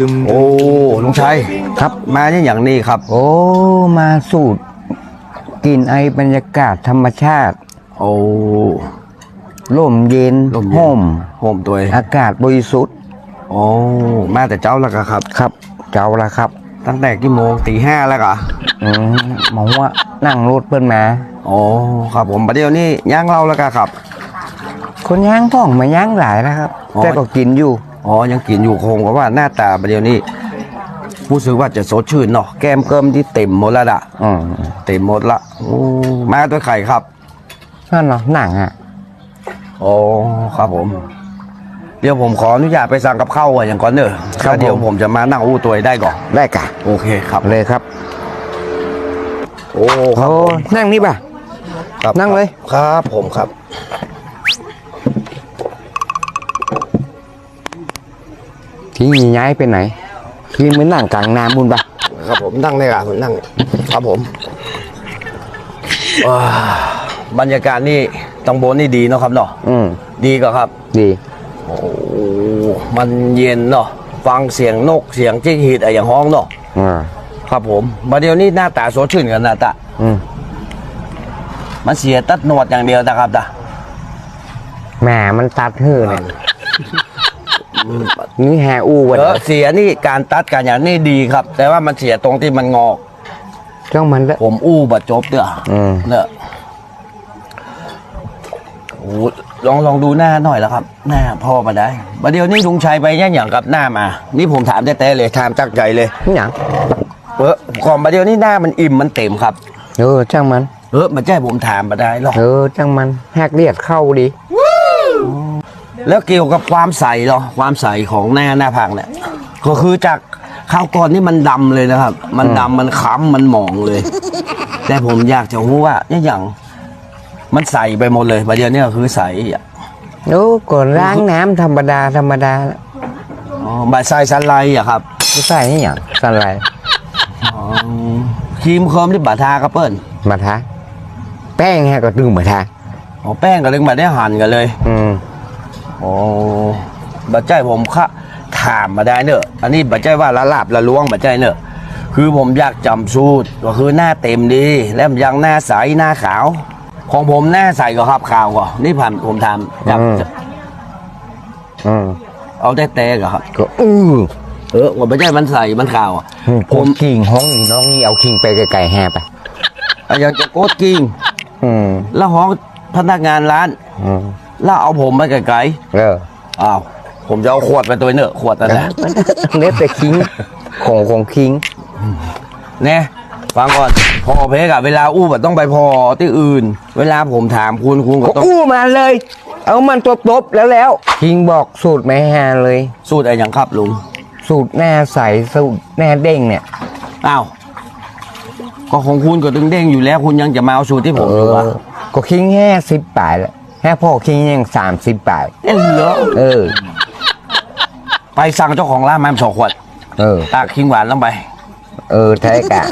ดึมโอ้ลุงชัยครับ มาเนี่ยอย่างนี้ครับ โอ้มาสูดกลินไอบรรยากาศธรรมชาติ โอ้ลมเย็นลมห่มโฮมตัวเองอากาศบริสุทธิ์โอ้มาแต่เจ้าแล้วก็ครับ ครับ เจ้าละครับ ตั้งแต่กี่โมงตีห้าแล้วก็อืมมองว่านั่งรถเปิ้นมาโอ้ครับผมประเดี๋ยวนี้ย่างเราแล้วก็ครับ คนย่างพ่องมาย่างหลายแล้วครับอ๋อแต่ก็กินอยู่ อ๋อ ยังกินอยู่คงเพราะว่าหน้าตาประเดี๋ยวนี้รู้สึกว่าจะสดชื่นเนาะแก้มเกิมที่เต็มหมดแล้วอะอืมเต็มหมดละโอ้มาด้วยไข่ครับนั่นเนาะหนังอะโอ้ครับผม เดี๋ยวผมขออนุญาตไปสั่งกับข้าวไว้อย่างก่อนเนอะครับแล้วเดี๋ยวผมผมจะมานั่งอู้ตัวได้ก่อนได้กะโอเคครับเลยครับ โอ้คโอ้รับผมนั่งนี่ป่ะครับนั่งเลยครับผมครับ ทิ้งย้ายไปไหนทิ้งไปนั่งกลางน้ำบุญป่ะครับผมนั่งได้ครับผมนั่ง ครับผมว้าบรรยากาศนี่ตังโบนนี่ดีเนาะครับเนาะอืมดีก็ครับ ดีโอ้มันเย็นเนาะฟังเสียงนกเสียงจิ้งหรีดอะไรอย่างห้องเนาะอ่าครับผมมาเดี๋ยวนี้หน้าตาสดชื่นกันนะตะอืมมันเสียตัดหนวดอย่างเดียวนะครับตะแหมมันตัดหื้อเนี่ย นี่แฮอู้วะเอเนี่อยเสียนี่การตัดการอย่างนี่ดีครับ แต่ว่ามันเสียตรงที่มันงอกจ้องมันละผมอู้บัดจบเด้ออืมเนี่ยโอ้ลองลองดูหน้าหน่อยแล้วครับ หน้าพ่อมาได้ประเดี๋ยวนี้ลุงชัยไปย่างอย่างกับหน้ามา นี่ผมถามแต่ๆเลยถามจากใจเลยนี่หยังเออก่อนประเดี๋ยวนี้หน้ามันอิ่มมันเต็มครับ เออจ้างมัน เออมันใช่ผมถามมาได้หรอกเออจ้างมันแหกเลียดเข้าดี แล้วเกี่ยวกับความใสเหรอความใสของหน้าหน้าผากเนี่ยก็คือจากข้าวก่อนนี่มันดำเลยนะครับ มันดำมันค้ำมันหมองเลย แต่ผมอยากจะรู้ว่าเนี่ยอย่างมันใสไปหมดเลยประเดี๋ยวนี้ก็คือใสอะโอ้ก่อนล้างน้ำธรรมดาธรรมดาละอ๋อบายไซซันไลท์อะครับไม่ใส่นี่หยังสไลด์อ๋อครีมเคิร์มที่บาทาครับเปิ้ลมาทาแป้งฮะก็ดึงมาทาอ๋อแป้งกับเรื่องมาได้หั่นกันเลย อืม อ๋อบัจใจผมค่ะ ถามมาได้เนอะอันนี้บัจใจว่าละลาบละล้วงบัจใจเนอะคือผมอยากจำสูตรก็คือหน้าเต็มดี แล้วยังหน้าใสหน้าขาว ของผมหน้าใสก็ครับขาวก็นี่ผ่านผมทำจับอืมอืมเอาแต่แต่ก็ครับ ก็อือเออว่าบัจใจมันใสมันขาวอะผผมมคิงห้องนี่น้องนี่เอาคิงไปไกลๆแฮไปอยากจะโกดกิ้งอืมแล้วห้องพนักงานร้าน อืม แล้วเอาผมไปไกลเออๆอ้าวผมจะเอาขวดไปตัวเนอะขวดนั่นแหละเน็ตแต่คิงของของคิง เนี่ยฟังก่อนพอเพกอะเวลาอู้แบบต้องไปพอที่อื่น เวลาผมถามคุณคุณก็ก็ต้องอู้มาเลย เอามันตบตบๆแล้วแล้ว คิงบอกสูตรไม่แฮเลย สูตรอะไรอย่างครับลุงสูตรหน้าใสสูตรหน้าเด้งเนี่ย อ้าวก็ของคุณก็ตึงเด้งอยู่แล้ว คุณยังจะมาเอาสูตรที่ผมเออยู่อวะก็คิงแค่สิบปลายแล้ว แค่พ่อคิงยังสามสิบปลายเอ้ยเหรอเออ ไปสั่งเจ้าของร้านมาสองขวดเออตากขิงหวานลงไป เออใช่กะ